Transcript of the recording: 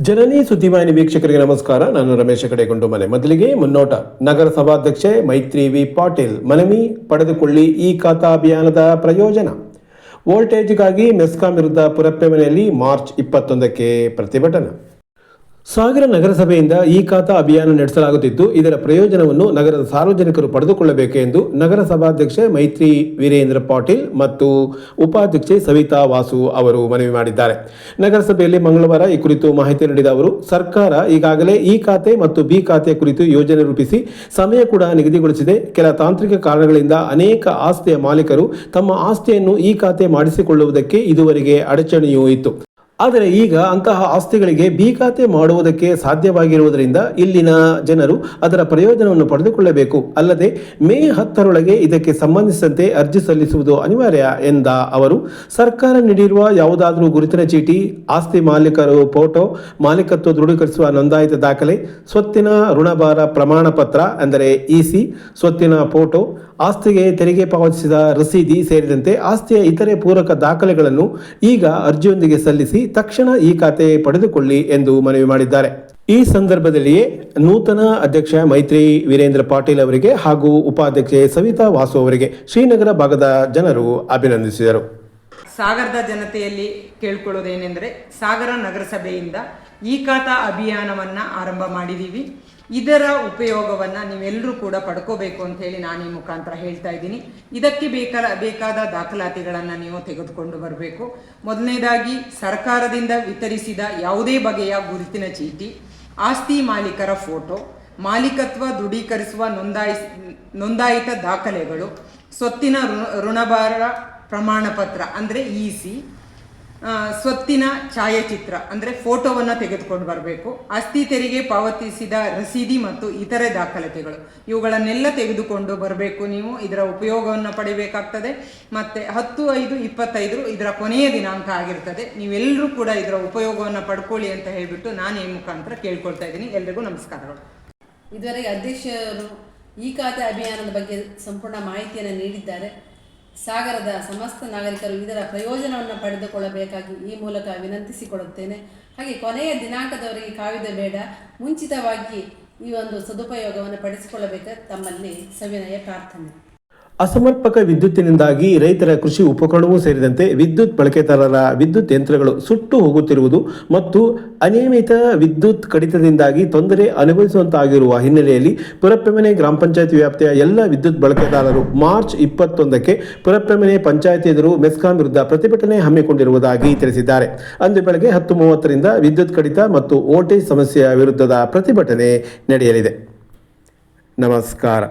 ಜನನಿ ಸುದ್ದಿವಾಹಿನಿ ವೀಕ್ಷಕರಿಗೆ ನಮಸ್ಕಾರ. ನಾನು ರಮೇಶ ಕಡೆಗೊಂಡು ಮನೆ. ಮೊದಲಿಗೆ ಮುನ್ನೋಟ. ನಗರಸಭಾಧ್ಯಕ್ಷೆ ಮೈತ್ರಿ ವಿ. ಪಾಟೀಲ್, ಮನವಿ ಪಡೆದುಕೊಳ್ಳಿ ಈ ಖಾತಾ ಅಭಿಯಾನದ ಪ್ರಯೋಜನ. ವೋಲ್ಟೇಜ್ಗಾಗಿ ಮೆಸ್ಕಾಂ ವಿರುದ್ಧ ಪುರಪ್ಪೆ ಮನೆಯಲ್ಲಿ ಮಾರ್ಚ್ ಇಪ್ಪತ್ತೊಂದಕ್ಕೆ ಪ್ರತಿಭಟನೆ. ಸಾಗರ ನಗರಸಭೆಯಿಂದ ಈ ಖಾತಾ ಅಭಿಯಾನ ನಡೆಸಲಾಗುತ್ತಿದ್ದು, ಇದರ ಪ್ರಯೋಜನವನ್ನು ನಗರದ ಸಾರ್ವಜನಿಕರು ಪಡೆದುಕೊಳ್ಳಬೇಕು ಎಂದು ನಗರ ಸಭಾಧ್ಯಕ್ಷೆ ಮೈತ್ರಿ ವೀರೇಂದ್ರ ಪಾಟೀಲ್ ಮತ್ತು ಉಪಾಧ್ಯಕ್ಷೆ ಸವಿತಾ ವಾಸು ಅವರು ಮನವಿ ಮಾಡಿದ್ದಾರೆ. ನಗರಸಭೆಯಲ್ಲಿ ಮಂಗಳವಾರ ಈ ಕುರಿತು ಮಾಹಿತಿ ನೀಡಿದ ಅವರು, ಸರ್ಕಾರ ಈಗಾಗಲೇ ಈ ಖಾತೆ ಮತ್ತು ಬಿ ಖಾತೆ ಕುರಿತು ಯೋಜನೆ ರೂಪಿಸಿ ಸಮಯ ಕೂಡ ನಿಗದಿಗೊಳಿಸಿದೆ. ಕೆಲ ತಾಂತ್ರಿಕ ಕಾರಣಗಳಿಂದ ಅನೇಕ ಆಸ್ತಿಯ ಮಾಲೀಕರು ತಮ್ಮ ಆಸ್ತಿಯನ್ನು ಈ ಖಾತೆ ಮಾಡಿಸಿಕೊಳ್ಳುವುದಕ್ಕೆ ಇದುವರೆಗೆ ಅಡಚಣೆಯೂ ಇತ್ತು. ಆದರೆ ಈಗ ಅಂತಹ ಆಸ್ತಿಗಳಿಗೆ ಬಿ ಖಾತೆ ಮಾಡುವುದಕ್ಕೆ ಸಾಧ್ಯವಾಗಿರುವುದರಿಂದ ಇಲ್ಲಿನ ಜನರು ಅದರ ಪ್ರಯೋಜನವನ್ನು ಪಡೆದುಕೊಳ್ಳಬೇಕು. ಅಲ್ಲದೆ ಮೇ ಹತ್ತರೊಳಗೆ ಇದಕ್ಕೆ ಸಂಬಂಧಿಸಿದಂತೆ ಅರ್ಜಿ ಸಲ್ಲಿಸುವುದು ಅನಿವಾರ್ಯ ಎಂದ ಅವರು, ಸರ್ಕಾರ ನೀಡಿರುವ ಯಾವುದಾದರೂ ಗುರುತಿನ ಚೀಟಿ, ಆಸ್ತಿ ಮಾಲೀಕರು ಫೋಟೋ, ಮಾಲೀಕತ್ವ ದೃಢೀಕರಿಸುವ ನೋಂದಾಯಿತ ದಾಖಲೆ, ಸ್ವತ್ತಿನ ಋಣಭಾರ ಪ್ರಮಾಣ ಪತ್ರ ಅಂದರೆ ಇಸಿ ಸ್ವತ್ತಿನ ಫೋಟೋ ಆಸ್ತಿಗೆ ತೆರಿಗೆ ಪಾವತಿಸಿದ ರಸೀದಿ ಸೇರಿದಂತೆ ಆಸ್ತಿಯ ಇತರೆ ಪೂರಕ ದಾಖಲೆಗಳನ್ನು ಈಗ ಅರ್ಜಿಯೊಂದಿಗೆ ಸಲ್ಲಿಸಿ ತಕ್ಷಣ ಈ ಖಾತೆ ಪಡೆದುಕೊಳ್ಳಿ ಎಂದು ಮನವಿ ಮಾಡಿದ್ದಾರೆ. ಈ ಸಂದರ್ಭದಲ್ಲಿಯೇ ನೂತನ ಅಧ್ಯಕ್ಷ ಮೈತ್ರಿ ವೀರೇಂದ್ರ ಪಾಟೀಲ್ ಅವರಿಗೆ ಹಾಗೂ ಉಪಾಧ್ಯಕ್ಷೆ ಸವಿತಾ ವಾಸು ಅವರಿಗೆ ಶ್ರೀನಗರ ಭಾಗದ ಜನರು ಅಭಿನಂದಿಸಿದರು. ಸಾಗರದ ಜನತೆಯಲ್ಲಿ ಕೇಳ್ಕೊಳ್ಳೋದೇನೆಂದರೆ ಸಾಗರ ನಗರಸಭೆಯಿಂದ ಈ ಖಾತಾ ಅಭಿಯಾನವನ್ನು ಆರಂಭ ಮಾಡಿದ್ದೀವಿ ಇದರ ಉಪಯೋಗವನ್ನು ನೀವೆಲ್ಲರೂ ಕೂಡ ಪಡ್ಕೋಬೇಕು ಅಂತ ಹೇಳಿ ನಾನು ಈ ಮುಖಾಂತರ ಹೇಳ್ತಾ ಇದ್ದೀನಿ. ಇದಕ್ಕೆ ಬೇಕಾದ ಬೇಕಾದ ದಾಖಲಾತಿಗಳನ್ನು ನೀವು ತೆಗೆದುಕೊಂಡು ಬರಬೇಕು. ಮೊದಲನೇದಾಗಿ ಸರ್ಕಾರದಿಂದ ವಿತರಿಸಿದ ಯಾವುದೇ ಬಗೆಯ ಗುರುತಿನ ಚೀಟಿ, ಆಸ್ತಿ ಮಾಲೀಕರ ಫೋಟೋ, ಮಾಲೀಕತ್ವ ದೃಢೀಕರಿಸುವ ನೋಂದಾಯಿಸ್, ನೋಂದಾಯಿತ ದಾಖಲೆಗಳು, ಸ್ವತ್ತಿನ ಋಣ ಋಣಭಾರ ಪ್ರಮಾಣ ಪತ್ರ ಅಂದರೆ ಇ ಸಿ ಸ್ವತ್ತಿನ ಛಾಯಾಚಿತ್ರ, ಅಂದರೆ ಫೋಟೋವನ್ನು ತೆಗೆದುಕೊಂಡು ಬರಬೇಕು. ಆಸ್ತಿ ತೆರಿಗೆ ಪಾವತಿಸಿದ ರಸೀದಿ ಮತ್ತು ಇತರೆ ದಾಖಲಾತಿಗಳು. ಇವುಗಳನ್ನೆಲ್ಲ ತೆಗೆದುಕೊಂಡು ಬರಬೇಕು ನೀವು. ಇದರ ಉಪಯೋಗವನ್ನು ಪಡಿಬೇಕಾಗ್ತದೆ. ಮತ್ತು ಹತ್ತು, ಐದು ಇಪ್ಪತ್ತೈದು ಇದರ ಕೊನೆಯ ದಿನಾಂಕ ಆಗಿರ್ತದೆ. ನೀವೆಲ್ಲರೂ ಕೂಡ ಇದರ ಉಪಯೋಗವನ್ನು ಪಡ್ಕೊಳ್ಳಿ ಅಂತ ಹೇಳಿಬಿಟ್ಟು ನಾನು ಈ ಮುಖಾಂತರ ಕೇಳ್ಕೊಳ್ತಾ ಇದ್ದೀನಿ. ಎಲ್ರಿಗೂ ನಮಸ್ಕಾರಗಳು. ಇದುವರೆಗೆ ಅಧ್ಯಕ್ಷರು ಈ ಖಾತೆ ಅಭಿಯಾನದ ಬಗ್ಗೆ ಸಂಪೂರ್ಣ ಮಾಹಿತಿಯನ್ನು ನೀಡಿದ್ದಾರೆ. ಸಾಗರದ ಸಮಸ್ತ ನಾಗರಿಕರು ಇದರ ಪ್ರಯೋಜನವನ್ನು ಪಡೆದುಕೊಳ್ಳಬೇಕಾಗಿ ಈ ಮೂಲಕ ವಿನಂತಿಸಿಕೊಳ್ಳುತ್ತೇನೆ ಹಾಗೆ ಕೊನೆಯ ದಿನಾಂಕದವರೆಗೆ ಕಾವಿದ ಬೇಡ. ಮುಂಚಿತವಾಗಿ ಈ ಒಂದು ಸದುಪಯೋಗವನ್ನು ಪಡಿಸಿಕೊಳ್ಳಬೇಕು ತಮ್ಮಲ್ಲಿ ಸವಿನಯ ಪ್ರಾರ್ಥನೆ. ಅಸಮರ್ಪಕ ವಿದ್ಯುತ್ತಿನಿಂದಾಗಿ ರೈತರ ಕೃಷಿ ಉಪಕರಣವೂ ಸೇರಿದಂತೆ ವಿದ್ಯುತ್ ಬಳಕೆದಾರರ ವಿದ್ಯುತ್ ಯಂತ್ರಗಳು ಸುಟ್ಟು ಹೋಗುತ್ತಿರುವುದು ಮತ್ತು ಅನಿಯಮಿತ ವಿದ್ಯುತ್ ಕಡಿತದಿಂದಾಗಿ ತೊಂದರೆ ಅನುಭವಿಸುವಂತಾಗಿರುವ ಹಿನ್ನೆಲೆಯಲ್ಲಿ ಪುರಪ್ರಮನೆ ಗ್ರಾಮ ಪಂಚಾಯತ್ ವ್ಯಾಪ್ತಿಯ ಎಲ್ಲ ವಿದ್ಯುತ್ ಬಳಕೆದಾರರು ಮಾರ್ಚ್ ಇಪ್ಪತ್ತೊಂದಕ್ಕೆ ಪುರಪ್ರಮನೆ ಪಂಚಾಯತ್ ಎದುರು ಮೆಸ್ಕಾಂ ವಿರುದ್ಧ ಪ್ರತಿಭಟನೆ ಹಮ್ಮಿಕೊಂಡಿರುವುದಾಗಿ ತಿಳಿಸಿದ್ದಾರೆ. ಅಂದು ಬೆಳಗ್ಗೆ ಹತ್ತು ಮೂವತ್ತರಿಂದ ವಿದ್ಯುತ್ ಕಡಿತ ಮತ್ತು ವೋಲ್ಟೇಜ್ ಸಮಸ್ಯೆಯ ವಿರುದ್ಧದ ಪ್ರತಿಭಟನೆ ನಡೆಯಲಿದೆ. ನಮಸ್ಕಾರ.